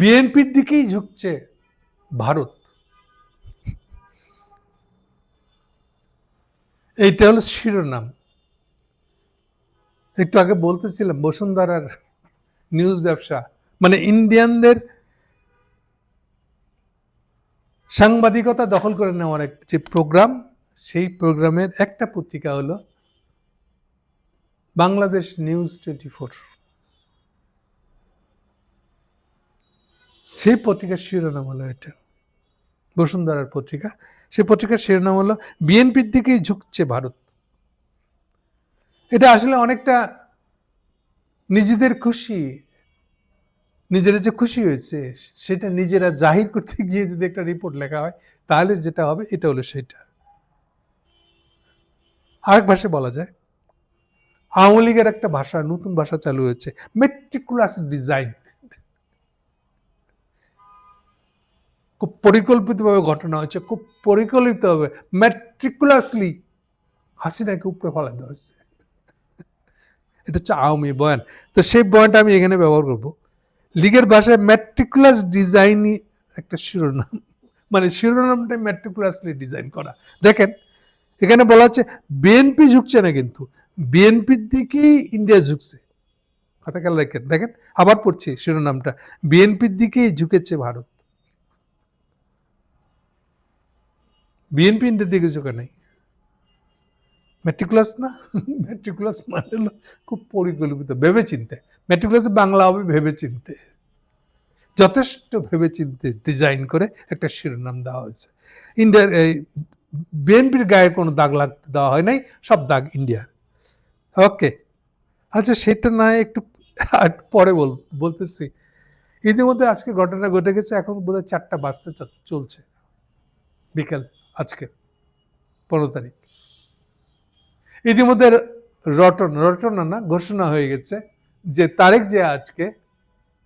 বিএনপির দিকেই ঝুঁকছে ভারত। এইটা হলো শিরোনাম। একটু আগে বলতেছিলাম, বসুন্ধরার নিউজ ব্যবসা মানে ইন্ডিয়ানদের সাংবাদিকতা দখল করে নেওয়ার এক যে প্রোগ্রাম সেই প্রোগ্রামের একটা পত্রিকা হলো বাংলাদেশ নিউজ টোয়েন্টি ফোর সেই পত্রিকার শিরোনাম হলো এটা। বসুন্ধরার পত্রিকা। সেই পত্রিকার শিরোনাম হলো, বিএনপির দিকেই ঝুঁকছে ভারত। এটা আসলে অনেকটা নিজেদের খুশি নিজেরা যে খুশি হয়েছে, সেটা নিজেরা জাহির করতে গিয়ে যদি একটা রিপোর্ট লেখা হয়, তাহলে যেটা হবে, এটা হলো সেটা। আরেক ভাষায় বলা যায়, আওয়ামী লীগের একটা ভাষা, নতুন ভাষা চালু হয়েছে মেট্রিকুলাস ডিজাইন খুব পরিকল্পিতভাবে ঘটনা হয়েছে, খুব পরিকল্পিতভাবে ম্যাট্রিকুলাসলি হাসিনাকে উপরে ফেলা দেওয়া হয়েছে। এটা হচ্ছে আওয়ামী বয়ান। তো সেই বয়ানটা আমি এখানে ব্যবহার করব। লিগের ভাষায় ম্যাট্রিকুলাস ডিজাইনই একটা শিরোনাম। মানে শিরোনামটা ম্যাট্রিকুলাসলি ডিজাইন করা। দেখেন, এখানে বলা হচ্ছে, বিএনপি ঝুঁকছে না কিন্তু। বিএনপির দিকেই ইন্ডিয়া ঝুঁকছে। কথা খেয়াল দেখেন, আবার পড়ছি শিরোনামটা। বিএনপির দিকেই ঝুঁকেছে ভারত। বিএনপি ইন্ডিয়ার দিকে ঝুঁকে নাই মেট্রিকুলাস না মেট্রিকুলাস মানে খুব পরিকল্পিত ভেবে চিনতে মেট্রিকুলাসে বাংলা হবে ভেবে চিনতে যথেষ্ট ভেবে চিনতে ডিজাইন করে একটা শিরোনাম দেওয়া হয়েছে ইন্ডিয়ার এই বিএনপির গায়ে কোনো দাগ লাগতে দেওয়া হয় নাই সব দাগ ইন্ডিয়ার ওকে আচ্ছা সেটা না একটু পরে বল বলতেছি ইতিমধ্যে আজকে ঘটনা ঘটে গেছে এখন বোধহয় চারটা বাজতে চলছে বিকেল আজকে, পনেরো তারিখ। ইতিমধ্যে রটন, রটনা না ঘোষণা হয়ে গেছে যে তারেক যে আজকে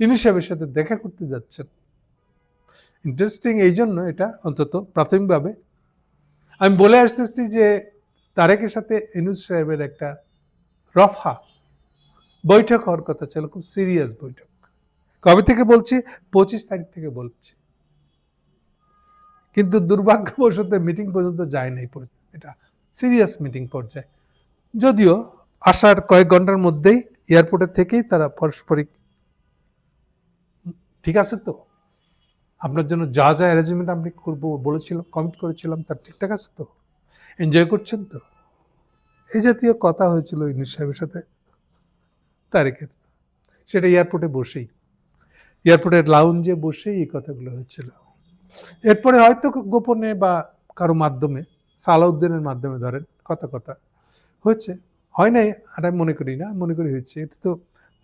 ইউনিসেফের সাথে দেখা করতে যাচ্ছেন। ইন্টারেস্টিং এই জন্য এটা অন্তত প্রাথমিকভাবে। আমি বলে আসতেছি যে তারেকের সাথে ইনুস সাহেবের একটা রফা বৈঠক হওয়ার কথা ছিল, খুব সিরিয়াস বৈঠক। কবে থেকে বলছি? পঁচিশ তারিখ থেকে বলছি। কিন্তু দুর্ভাগ্যবশত মিটিং পর্যন্ত যায় নাই পরিস্থিতিটা সিরিয়াস মিটিং পর্যায়ে। যদিও আসার কয়েক ঘণ্টার মধ্যেই এয়ারপোর্টের থেকেই তারা পারস্পরিক, ঠিক আছে তো? আপনার জন্য যা যা অ্যারেঞ্জমেন্ট আমি করব, বলেছিলাম কমিট করেছিলাম, তার ঠিকঠাক আছে তো? এনজয় করছেন তো? এই জাতীয় কথা হয়েছিল ইউনিস সাহেবের সাথে তারিখের সেটা এয়ারপোর্টে বসেই এয়ারপোর্টের লাউঞ্জে বসেই এই কথাগুলো হয়েছিল। এরপরে হয়তো গোপনে বা কারও মাধ্যমে, সালাউদ্দিনের মাধ্যমে ধরেন, কথা কথা হয়েছে। হয় নাই, আর আমি মনে করি না মনে করি হয়েছে। এটা তো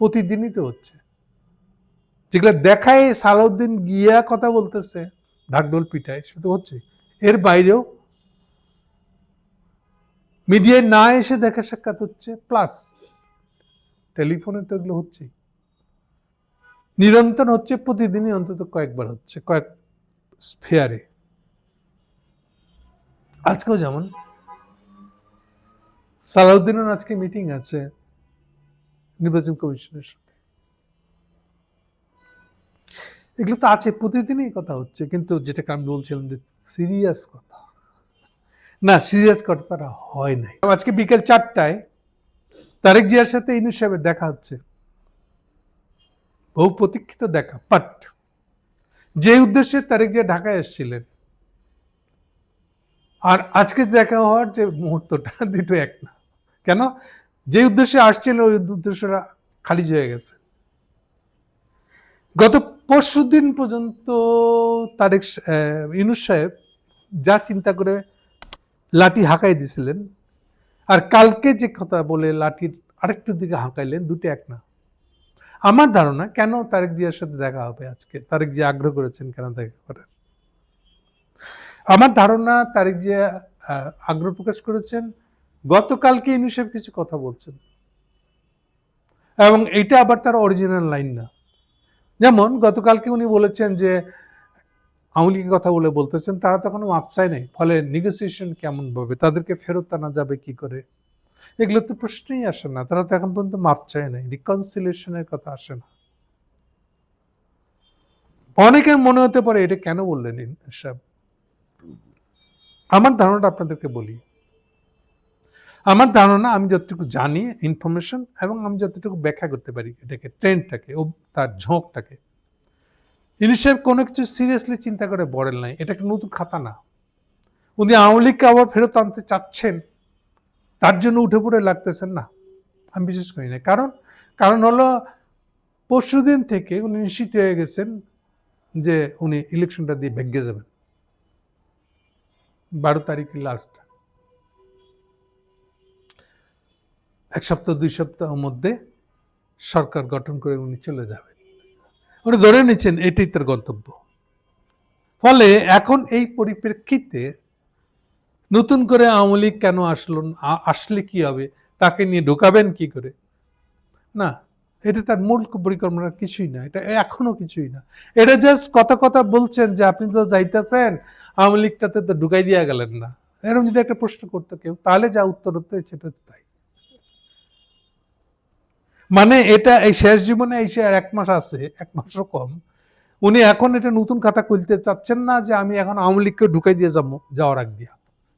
প্রতিদিনই তো হচ্ছে। যেগুলো দেখায় সালাউদ্দিন গিয়া কথা বলতেছে ঢাকঢোল পিঠায় সে তো হচ্ছে এর বাইরেও মিডিয়ায় না এসে দেখা সাক্ষাৎ হচ্ছে, প্লাস টেলিফোনে তো এগুলো হচ্ছেই। নিরন্তর হচ্ছে, প্রতিদিনই অন্তত কয়েকবার হচ্ছে, কয়েক স্ফেয়ারে। আজকেও যেমন। সালাউদ্দিনের আজকে মিটিং আছে নির্বাচন কমিশনের সাথে। এগুলো তো আছে, প্রতিদিনই কথা হচ্ছে, কিন্তু যেটাকে আমি বলছিলাম যে সিরিয়াস কথা। না সিরিয়াস কথাটা হয় নাই। আজকে বিকেল চারটায় তারেক জিয়ার সাথে ইনুস সাহেবের দেখা হচ্ছে। বহু প্রতীক্ষিত দেখা বাট যে উদ্দেশ্যে তারেক জিয়া ঢাকায় এসেছিলেন। আর আজকে দেখা হওয়ার যে মুহূর্তটা দুটো এক না। কেন? যে উদ্দেশ্যে আসছিল ওই উদ্দেশ্যটা খালিজ হয়ে গেছে। গত পরশু দিন পর্যন্ত তারেক সা- আহ, ইউনুস সাহেব যা চিন্তা করে লাঠি হাঁকাই দিছিলেন আর কালকে যে কথা বলে লাঠির আরেকটু দিকে হাঁকাইলেন দুটো এক না। আমার ধারণা, কেন তারেক জিয়ার সাথে দেখা হবে আজকে? তারেক জিয়া আগ্রহ করেছেন কেন দেখা করার? আমার ধারণা, তারেক জিয়া আগ্রহ প্রকাশ করেছেন, গতকালকে ইউনিসেফ কিছু কথা বলছেন। এবং এটা আবার তার অরিজিনাল লাইন না। যেমন, গতকালকে উনি বলেছেন যে, আওয়ামী কথা বলে বলতেছেন, তারা তো এখনও মাপ চায় নাই। ফলে নেগোসিয়েশন কেমন ভাবে তাদেরকে ফেরত আনা যাবে কি করে? এগুলো তো প্রশ্নই আসে না। তারা তো এখন পর্যন্ত মাপ চায় নাই রিকনসিলেশনের কথা আসে না। অনেকের মনে হতে পারে, এটা কেন বললেন সাহেব? আমার ধারণাটা আপনাদেরকে বলি। আমার ধারণা, আমি যতটুকু জানি ইনফরমেশন এবং আমি যতটুকু ব্যাখ্যা করতে পারি এটাকে ট্রেন্ডটাকে ও তার ঝোঁকটাকে, ইনি সাহেব কোনো কিছু সিরিয়াসলি চিন্তা করে বলেন নাই। এটা একটা নতুন খাতা না। উনি আওয়ামী লীগকে আবার ফেরত আনতে চাচ্ছেন। তার জন্য উঠে পড়ে লাগতেছেন না। আমি বিশেষ করি না। কারণ কারণ হলো পরশুদিন থেকে উনি নিশ্চিত হয়ে গেছেন যে উনি ইলেকশনটা দিয়ে ভেগে যাবেন। বারো তারিখে লাস্ট এক সপ্তাহ, দুই সপ্তাহের মধ্যে সরকার গঠন করে উনি চলে যাবেন। উনি ধরে নিচ্ছেন এটাই তার গন্তব্য। ফলে এখন এই পরিপ্রেক্ষিতে নতুন করে আওয়ামী লীগ কেন আসলো আসলে কি হবে? তাকে নিয়ে ঢোকাবেন কি করে? না, এটা তার মূল পরিকল্পনা, কিছুই না। এটা এখনও কিছুই না। এটা জাস্ট কথা কথা বলছেন যে আপনি তো যাইতেছেন, আওয়ামী লীগটাতে তো ঢুকাই দিয়া গেলেন না। এরকম যদি একটা প্রশ্ন করতো কেউ, তাহলে যা উত্তর হতো সেটা তাই। মানে এটা এই শেষ জীবনে এসে আর এক মাস আছে, এক মাসও কম। উনি এখন এটা নতুন খাতা খুলতে চাচ্ছেন না যে আমি এখন আওয়ামী লীগকে ঢুকাই দিয়ে যাব, যাওয়ার আগ দিয়া।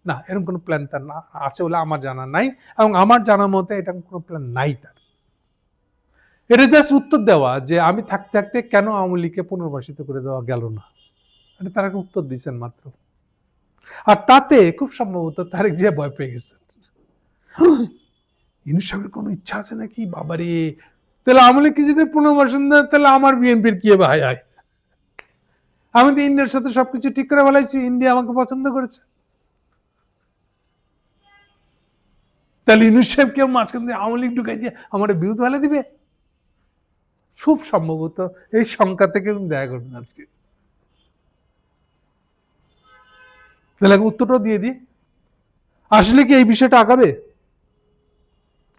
না, এরকম কোনো প্ল্যান তার না, আছে বলে আমার জানা নাই এবং আমার জানার মতে এটা কোনো প্ল্যান নাই তার। এটা জাস্ট উত্তর দেওয়া যে আমি থাকতে থাকতে কেন আওয়ামী লীগকে পুনর্বাসিত করে দেওয়া গেল না? এটা তারা উত্তর দিয়েছেন মাত্র। আর তাতে খুব সম্ভবত তারেক জিয়া ভয় পেয়ে গেছেন। ইনসাফের কোনো ইচ্ছা আছে নাকি? বাবারে, তাহলে আওয়ামী লীগকে যদি পুনর্বাসন দেয়, তাহলে আমার বিএনপির কি হায় হায়। আমি তো ইন্ডিয়ার সাথে সবকিছু ঠিক করে বলাইছি ইন্ডিয়া আমাকে পছন্দ করেছে। তাহলে ইউনুস সাহেব কেউ মাঝখান দিয়ে আওয়ামী লীগ ঢুকাই দিয়ে আমার বিরুদ্ধ ফেলে দিবে? খুব সম্ভবত এই শঙ্কা থেকে উনি দেখা করবেন আজকে। তাহলে আমি উত্তরটাও দিয়ে দিই। আসলে কি এই বিষয়টা আগাবে?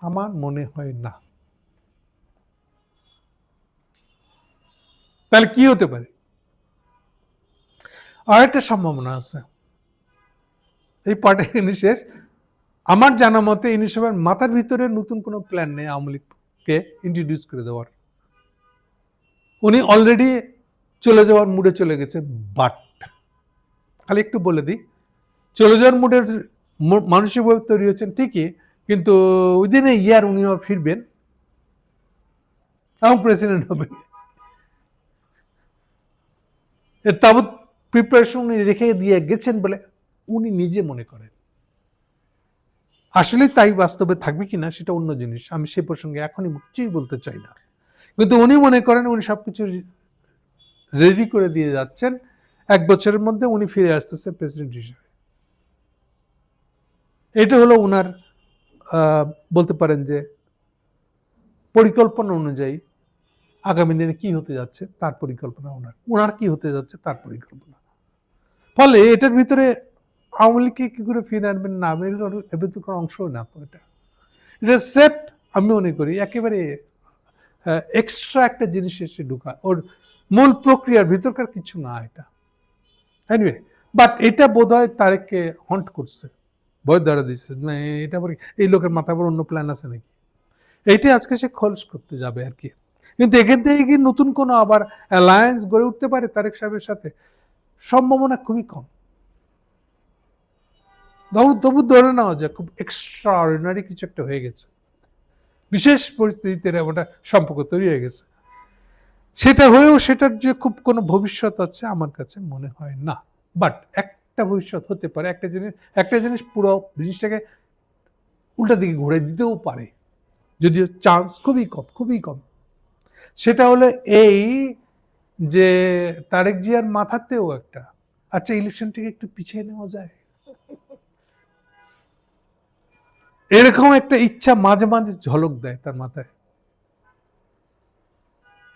আমার মনে হয় না। তাহলে কি হতে পারে? আর একটা সম্ভাবনা আছে। এই পার্টি শেষ। আমার জানা মতে ইউনিসেফের মাথার ভিতরে নতুন কোনো প্ল্যান নেই আওয়ামী লীগকে ইন্ট্রোডিউস করে দেওয়ার। উনি অলরেডি চলে যাওয়ার মুডে চলে গেছে বাট খালি একটু বলে দিই, চলে যাওয়ার মুডের মানসিকভাবে তৈরি হচ্ছেন ঠিকই, কিন্তু উইদিন এ ইয়ার উনিও ফিরবেন এবং প্রেসিডেন্ট হবেন। তাবৎ প্রিপারেশন উনি রেখে দিয়ে গেছেন বলে উনি নিজে মনে করেন। আসলে তাই বাস্তবে থাকবে কিনা সেটা অন্য জিনিস। আমি সে প্রসঙ্গে এখনই কিছুই বলতে চাই না। কিন্তু উনি মনে করেন, উনি সবকিছু রেডি করে দিয়ে যাচ্ছেন। এক বছরের মধ্যে উনি ফিরে আসতেছে প্রেসিডেন্ট হিসেবে। এটা হলো ওনার বলতে পারেন যে পরিকল্পনা অনুযায়ী আগামী দিনে কি হতে যাচ্ছে তার পরিকল্পনা ওনার ওনার কি হতে যাচ্ছে তার পরিকল্পনা। ফলে এটার ভিতরে আওয়ামী লীগকে কি করে ফিরে আনবেন? না, এর ভিতরে কোনো অংশ না এটা। এটা সেফ আমি মনে করি, একেবারে এক্সট্রা একটা জিনিস এসে ঢুকা। ওর মূল প্রক্রিয়ার ভিতরকার কিছু না এটা। এনিওয়ে বাট এটা বোধ হয় তারেককে হন্ট করছে। ভয় ধরা দিচ্ছে এটা আবার এই লোকের মাথায় আবার অন্য প্ল্যান আছে নাকি? এইটাই আজকে সে খরচ করতে যাবে আর কি। কিন্তু এখান থেকে কি নতুন কোনো আবার অ্যালায়েন্স গড়ে উঠতে পারে তারেক সাহেবের সাথে? সম্ভাবনা খুবই কম। তবু তবু ধরে নেওয়া যায়। খুব এক্সট্রা অর্ডিনারি কিছু একটা হয়ে গেছে। বিশেষ পরিস্থিতিতে ওটা সম্পর্ক তৈরি হয়ে গেছে। সেটা হয়েও সেটার যে খুব কোনো ভবিষ্যৎ আছে আমার কাছে মনে হয় না। বাট একটা ভবিষ্যৎ হতে পারে, একটা জিনিস একটা জিনিস পুরো জিনিসটাকে উল্টা দিকে ঘুরে দিতেও পারে। যদিও চান্স খুবই কম খুবই কম। সেটা হলো এই যে তারেক জিয়ার মাথাতেও একটা। আচ্ছা ইলেকশনটাকে একটু পিছিয়ে নেওয়া যায়। এরকম একটা ইচ্ছা মাঝে মাঝে ঝলক দেয় তার মাথায়।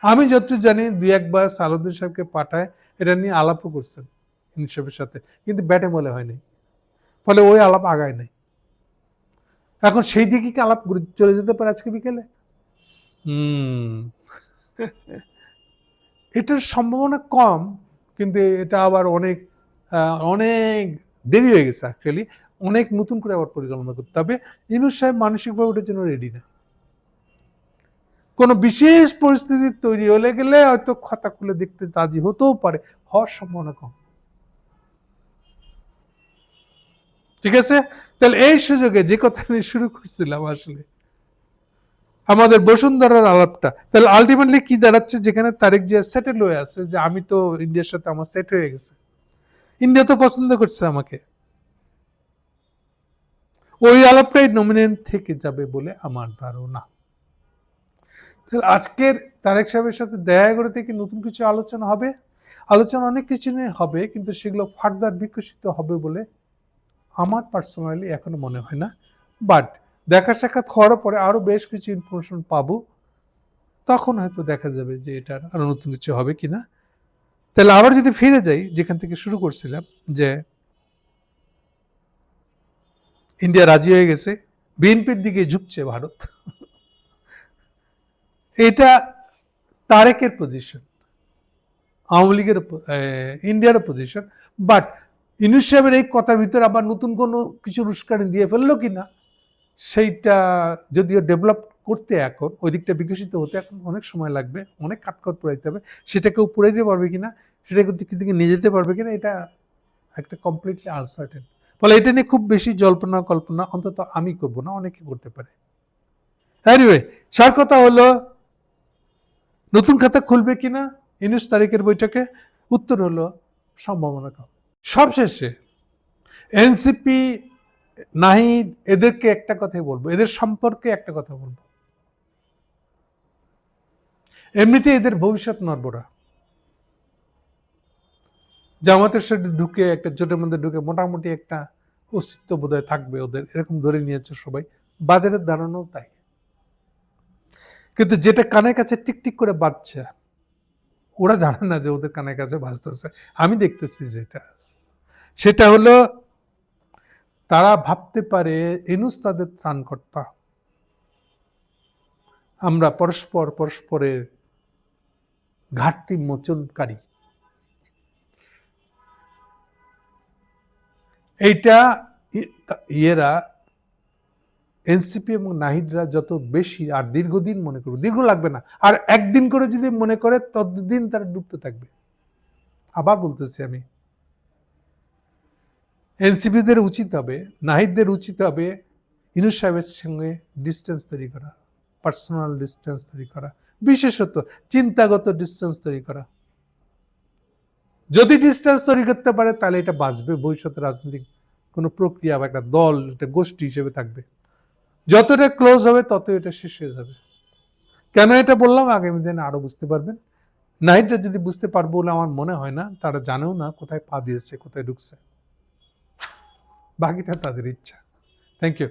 আমি যতটুকু জানি দুই একবার সালুদ্দিন সাহেবকে পাঠায়, এটা নিয়ে আলাপও করছেন ইনসাফের সাথে, কিন্তু ব্যাটে বলে হয়নি ফলে ওই আলাপ আগায় নাই। এখন সেই দিকে কি আলাপ চলে যেতে পারে আজকে বিকেলে? হুম। এটার সম্ভাবনা কম, কিন্তু এটা আবার অনেক অনেক দেরি হয়ে গেছে অ্যাকচুয়ালি অনেক নতুন করে আবার পরিকল্পনা করতে হবে। ইনুস সাহেব মানসিকভাবে ওটার জন্য রেডি না। কোনো বিশেষ পরিস্থিতি তৈরি হলে গেলে হয়তো খাতা খুলে দেখতে রাজি হতেও পারে, হওয়ার সম্ভাবনা কম। ঠিক আছে? তাহলে এই সুযোগে যে কথা নিয়ে শুরু করছিলাম আসলে, আমাদের বসুন্ধরার আলাপটা। তাহলে আলটিমেটলি কি দাঁড়াচ্ছে যেখানে তারেক জিয়া সেটেল হয়ে আছে যে আমি তো ইন্ডিয়ার সাথে আমার সেট হয়ে গেছে। ইন্ডিয়া তো পছন্দ করছে আমাকে। ওই আলাপটাই নমিনেট থেকে যাবে বলে আমার ধারণা। তাহলে আজকের তারেক সাহেবের সাথে দেখা করে থেকে নতুন কিছু আলোচনা হবে। আলোচনা অনেক কিছু নিয়ে হবে, কিন্তু সেগুলো ফার্দার বিকশিত হবে বলে আমার পার্সোনালি এখনও মনে হয় না। বাট দেখা সাক্ষাৎ হওয়ার পরে আরও বেশ কিছু ইনফরমেশন পাবো। তখন হয়তো দেখা যাবে যে এটার আরও নতুন কিছু হবে কিনা। তাহলে আবার যদি ফিরে যাই, যেখান থেকে শুরু করছিলাম, যে ইন্ডিয়া রাজি হয়ে গেছে, বিএনপির দিকে ঝুঁকছে ভারত। এটা তারেকের পজিশন আওয়ামী লীগের ইন্ডিয়ার পজিশন বাট ইনুস সাহেবের এই কথার ভিতরে আবার নতুন কোনো কিছু উস্কানি দিয়ে ফেলল কি না, সেইটা যদিও ডেভেলপ করতে এখন, ওই দিকটা বিকশিত হতে এখন অনেক সময় লাগবে, অনেক কাটকট পুরাইতে হবে সেটা কেউ পুরাইতে পারবে কিনা সেটা দিকে দিকে নিয়ে যেতে পারবে কিনা এটা একটা কমপ্লিটলি আনসার্টেন ফলে এটা নিয়ে খুব বেশি জল্পনা কল্পনা অন্তত আমি করব না, অনেকে করতে পারে। এনিওয়ে সার কথা হলো, নতুন খাতা খুলবে কিনা ইনুস তারিখের বৈঠকে উত্তর হলো সম্ভাবনা কম। সবশেষে এনসিপি নাহিদ, এদেরকে একটা কথাই বলব, এদের সম্পর্কে একটা কথা বলব। এমনিতে এদের ভবিষ্যৎ নড়বড়া। জামাতের সাথে ঢুকে, একটা জোটের মধ্যে ঢুকে মোটামুটি একটা অস্তিত্ব বোধহয় থাকবে ওদের। এরকম ধরে নিয়েছে সবাই। বাজারের দাঁড়ানো তাই। কিন্তু যেটা কানের কাছে টিকটিক করে বাজছে, ওরা জানে না যে ওদের কানের কাছে বাজতেছে। আমি দেখতেছি যেটা। সেটা হলো, তারা ভাবতে পারে এনুস তাদের ত্রাণকর্তা। আমরা পরস্পর পরস্পরের ঘাটতি মোচনকারী। এইটা ইয়েরা, এনসিপি এবং নাহিদরা যত বেশি, আর দীর্ঘদিন মনে করবে দীর্ঘ লাগবে না। আর একদিন করে যদি মনে করে, ততদিন তারা ডুবতে থাকবে। আবার বলতেছি আমি, এনসিপিদের উচিত হবে, নাহিদদের উচিত হবে ইনুস সাহেবের সঙ্গে ডিস্টেন্স তৈরি করা পার্সোনাল ডিস্টেন্স তৈরি করা। বিশেষত, চিন্তাগত ডিস্টেন্স তৈরি করা। যদি ডিস্টেন্স তৈরি করতে পারে, তাহলে এটা বাঁচবে। ভবিষ্যতে রাজনৈতিক কোনো প্রক্রিয়া বা একটা দল, একটা গোষ্ঠী হিসেবে থাকবে। যতটা ক্লোজ হবে তত এটা শেষ হয়ে যাবে। কেন এটা বললাম? আগামী দিনে আরও বুঝতে পারবেন। নাইটটা যদি বুঝতে পারব বলে আমার মনে হয় না, তারা জানেও না কোথায় পা দিয়েছে, কোথায় ঢুকছে। বাকিটা তাদের ইচ্ছা। Thank you